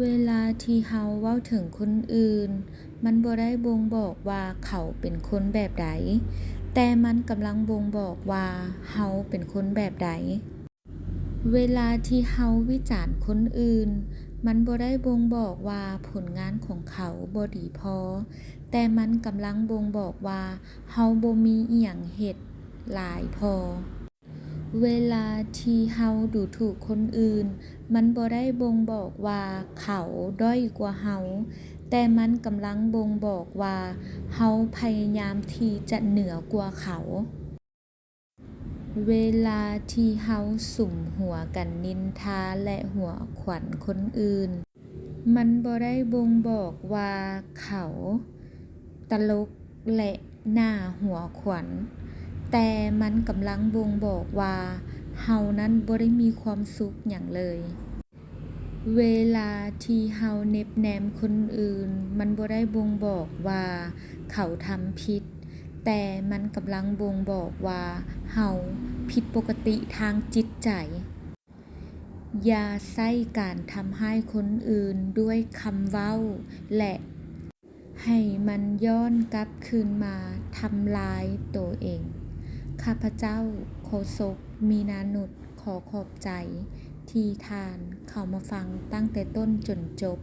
เวลาที่เฮาเว้าถึงคนอื่น มันบ่ได้บ่งบอกว่าเขาเป็นคนแบบใด แต่มันกำลังบ่งบอกว่าเฮาเป็นคนแบบใด เวลาที่เฮาวิจารณ์คนอื่น มันบ่ได้บ่งบอกว่าผลงานของเขาบ่ดีพอ แต่มันกำลังบ่งบอกว่าเฮาบ่มีอิหยังเฮ็ดหลายพอ เวลาที่เฮาดูถูกคนอื่น มันบ่ได้บ่งบอกว่าเขาด้อยกว่าเฮา แต่มันกำลังบ่งบอกว่าเฮาพยายามที่จะเหนือกว่าเขา เวลาที่เฮาสุ่มหัวกันนินทาและหัวขวัญคนอื่น มันบ่ได้บ่งบอกว่าเขา ตลกและหน่าหัวขวัญ แต่มันกำลังบ่งบอกว่าเฮานั้นบ่ได้มีความสุขหยังเลย เวลาที่เฮาเน็บแนมคนอื่น มันบ่ได้บ่งบอกว่าเขาทำผิด แต่มันกำลังบ่งบอกว่าเฮาผิดปกติทางจิตใจ อย่าใช้การทำให้คนอื่นด้วยคำเว้า และให้มันย้อนกลับคืนมาทำลายตัวเอง ข้าพเจ้าโคศกมีนานุชขอขอบใจ ที่ทานเข้ามาฟังตั้งแต่ต้นจนจบ